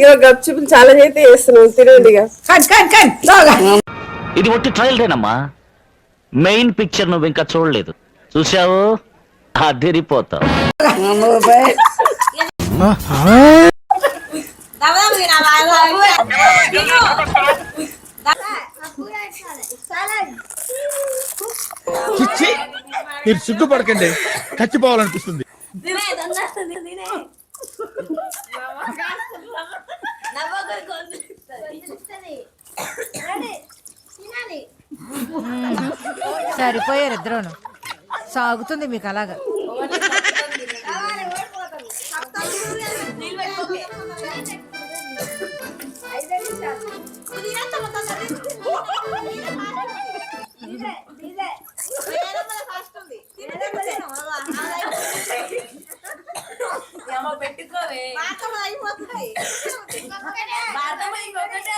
ఇక గప్చుప్ చాలా అయితే చేస్తున్నాం. తినండి ఇక. Cut cut cut. బాగా ఇది ఒట్టి ట్రయల్దేనమ్మా మెయిన్ పిక్చర్ నువ్వు ఇంకా చూడలేదు. చూసావు అదిరిపోతావు. చిచ్చి మీరు సిగ్గుపడకండి. చచ్చిపోవాలనిపిస్తుంది. సరిపోయారు ఇద్దరును. సాగుతుంది మీకు అలాగా.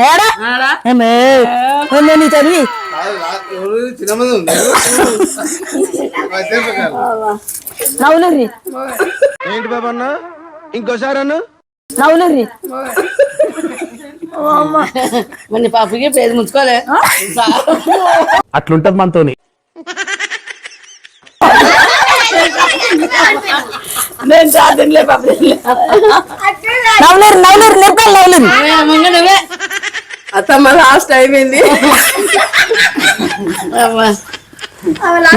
ఏడా? ఏమే? ఏంటి బాబు అన్న? ఇంకోసారి అన్న? మన పాపకి పేరు ముంచుకోలే అట్లుంటది మనతోని. నేను చాతిన్లే పాప నవ్వులరి నవ్వులరి నిరపాలి నవ్వులరి అత్తమ్మ లాస్ట్ అయిపోయింది.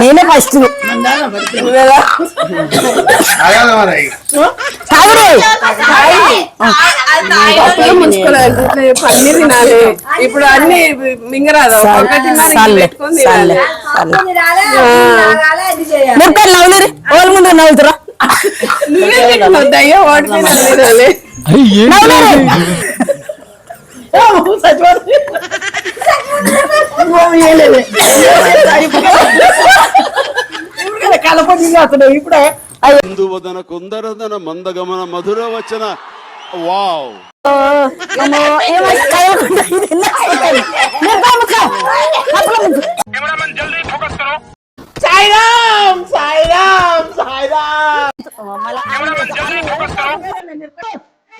నేనే ఫస్ట్ నువ్వేలా పన్నీర్ తినాలి. ఇప్పుడు అన్ని మింగరాదు. నిరపాలి నవ్వులరి? వాళ్ళ ముందు నవ్వుతురా? నువ్వే అయ్యో ఓడిపోయినా తినాలి నవ్వులరి కలపడి అతను ఇప్పుడే కుందువదన కుందరదన మందగమన మధుర వచన వావ్. ఏమో ఏమో కలవకుండా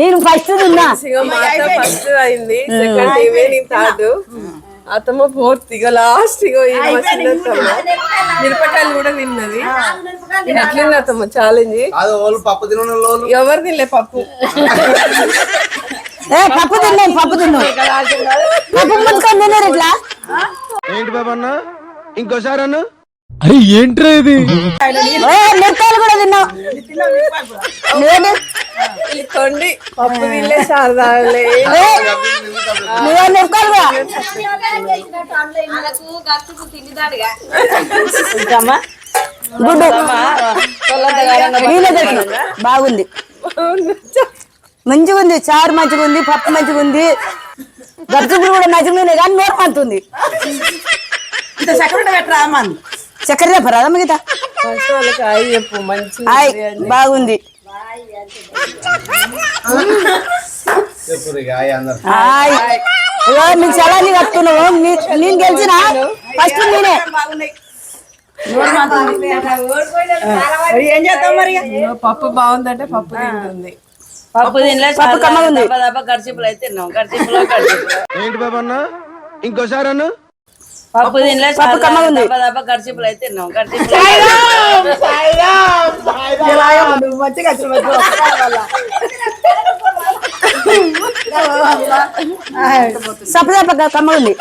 నేను ఫస్ట్ తిన్నా. ఫస్ట్ అయింది. సెకండ్ నేను థర్డ్ అత్తమ్మ ఫోర్త్ ఇక లాస్ట్ ఇక మిరపకాయలు కూడా తిన్నది. ఇది అట్లనే అత్తమ్మ ఛాలెంజ్ పప్పు తిన ఎవరు తినలే పప్పు. ఏ పప్పు తిన్నాను పప్పు తిన్నారు ఇట్లా? ఏంటి బాబు అన్న? ఇంకోసారి అన్న? ఏ మిరకాయలు కూడా తిన్నావు లేదు ఈ కొండి పప్పు తినలే నువ్వే కూడా గుడ్డు. బాగుంది. మంచిగా ఉంది చారు మంచిగా ఉంది పప్పు మంచిగా ఉంది. గచ్చుకులు కూడా మంచిగా ఉన్నాయి కానీ నోరు పంతుంది ఇంత పెట్టరా అమ్మ? చక్కెర చెప్పరా మిగతా? హాయ్ బాగుంది. హాయ్. ఇగో నీకు చలాని కట్టుకున్నావు. నీ- నేను గెలిచిన? ఫస్ట్ నేనే. ఏం చేద్దాం మరి? పప్పు బాగుందంటే పప్పు తింటుంది. పప్పు తినలే పప్పు కమ్మగా ఉంది. గడిచిపులు అయితే తిన్నాం. గడిచిపులు గడిచిపులు ఏంటి బాబు అన్న? ఇంకోసారి అన్న? పప్పు తినలే పప్పు కమ్మగా ఉంది. గడిచిపులు అయితే తిన్నాం గడిచిపులు. సపదా కమ్మ ఉంది